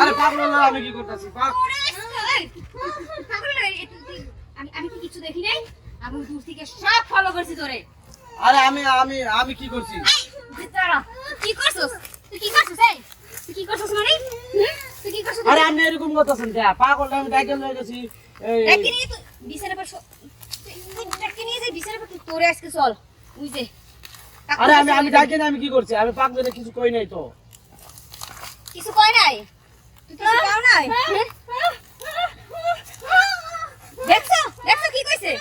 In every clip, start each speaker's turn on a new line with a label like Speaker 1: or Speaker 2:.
Speaker 1: আরে
Speaker 2: পাগল
Speaker 1: হলো আমি কি করতেছি?
Speaker 2: আমি আমি কি কিছু দেখি নাই? আমি দূর থেকে সব ফলো করছি তোরে।
Speaker 1: আরে আমি আমি আমি কি করছি?
Speaker 2: কি করছিস? তুই কি করছিস? এই তুই কি করছিস মানে? তুই কি করছিস
Speaker 1: আরে আপনি এরকম করতেছেন কে পাগল আমি ডাইকেল গেছি। এই
Speaker 2: ডেকে তুই বিছানার পর তুই ডেকে নিয়ে যে বিছানার পর তোরে আজকে চল। বুঝ
Speaker 1: আরে আমি আমি ডাইকেল আমি কি করছি? আমি পাগলে কিছু কই নাই তো।
Speaker 2: কিছু কয় নাই? তুই কিছু পাও নাই? দেখছ? দেখছ কি কইছে?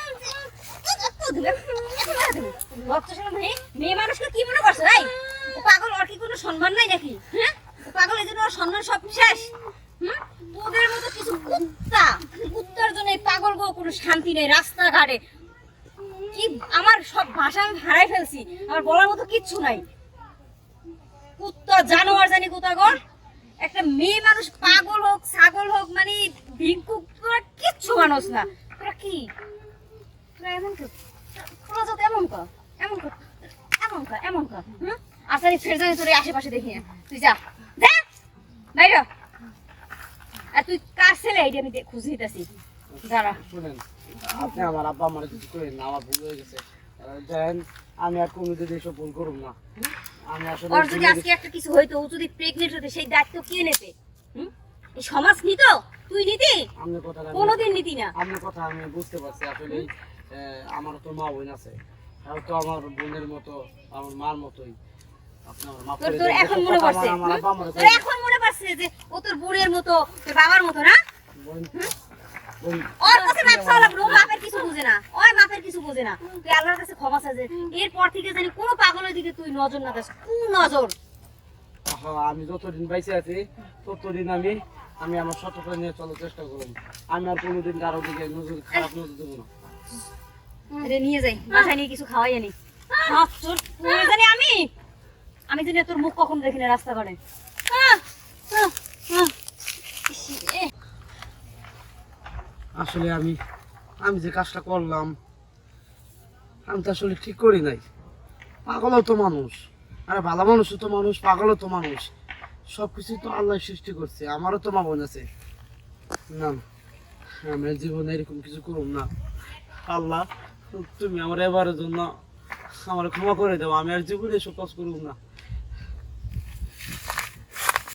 Speaker 2: মেয়ে মানুষকে কি মনে করছ রাই পাগল ওর কি কোনো সম্মান নাই নাকি? হ্যাঁ ও পাগল এই জন্য ওর সম্মান সব শেষ। তোদের মতো কিছু কুত্তা, কুত্তার জন্য পাগল গো কোনো শান্তি নেই রাস্তাঘাটে। কি আমার সব ভাষা আমি হারাই ফেলছি, আমার বলার মতো কিচ্ছু নাই। কুত্তা, জানোয়ার জানি কোথাগর একটা মেয়ে মানুষ পাগল হোক, ছাগল হোক মানে ভিক্ষুক তোরা কিচ্ছু মানুষ না। তোরা কি? তোরা এমন কর তোরা যত এমন কর এমন কর এমন কর এমন কর, হুম? আসারি ফের জানি তোর আশেপাশে দেখি। তুই যা যা বাইরে আর তুই কার ছেলে এইটা আমি খুঁজে দিতেছি দাঁড়া।
Speaker 1: শুনেন আপনি আমার আব্বা আমার কিছু করেন না আমার ভুল হয়ে গেছে। দেন আমি আর কোনোদিন এসব ভুল করব না। আমি আসলে
Speaker 2: ওর যদি আজকে একটা কিছু হইতো ও যদি প্রেগনেন্ট হতো সেই দায়িত্ব কে নেবে? হুম? এই সমাজ নিত? তুই নিতি?
Speaker 1: কথা আমি-
Speaker 2: কোনোদিন নিতি না।
Speaker 1: আপনার কথা আমি বুঝতে পারছি আসলে আমার তো মা বোন আছে। আর তো আমার বোনের মতো আমার মার মতোই।
Speaker 2: আপনার
Speaker 1: দেন।
Speaker 2: এখন মনে পড়ছে। এখন যে ও তোর বোনের মতো তোর বাবার মতো না?
Speaker 1: বোন বোন
Speaker 2: ওর কাছে ব্যবসা হলো ও বাপের কিছু বুঝে না। ওই বাপের কিছু বুঝে না। তুই আল্লাহর কাছে ক্ষমা চাইছে এরপর থেকে জানি কোনো পাগলের দিকে তুই নজর না দিস কোন নজর।
Speaker 1: আমি যতদিন বাইসে আছি ততদিন আমি আমি আমার সততা নিয়ে চলার চেষ্টা করব। আমি আর কোনোদিন কারও দিকে নজর খারাপ নজর দেবো না।
Speaker 2: রে নিয়ে যাই। বাসায় নিয়ে কিছু খাওয়াই আনি। জানি আমি। আমি জানি তোর মুখ কখন দেখি না রাস্তা করে
Speaker 1: আসলে আমি আমি যে কাজটা করলাম, আমি তো আসলে ঠিক করি নাই। পাগলও তো মানুষ। আরে ভালো মানুষও তো মানুষ, পাগলও তো মানুষ। সব কিছু তো আল্লাহ সৃষ্টি করছে, আমারও তো মা বোন আছে। না আমি জীবনে এরকম কিছু করুম না। আল্লাহ, তুমি আমার এবারের জন্য আমার ক্ষমা করে দাও, আমি আর জীবনে এসব কাজ করুম না।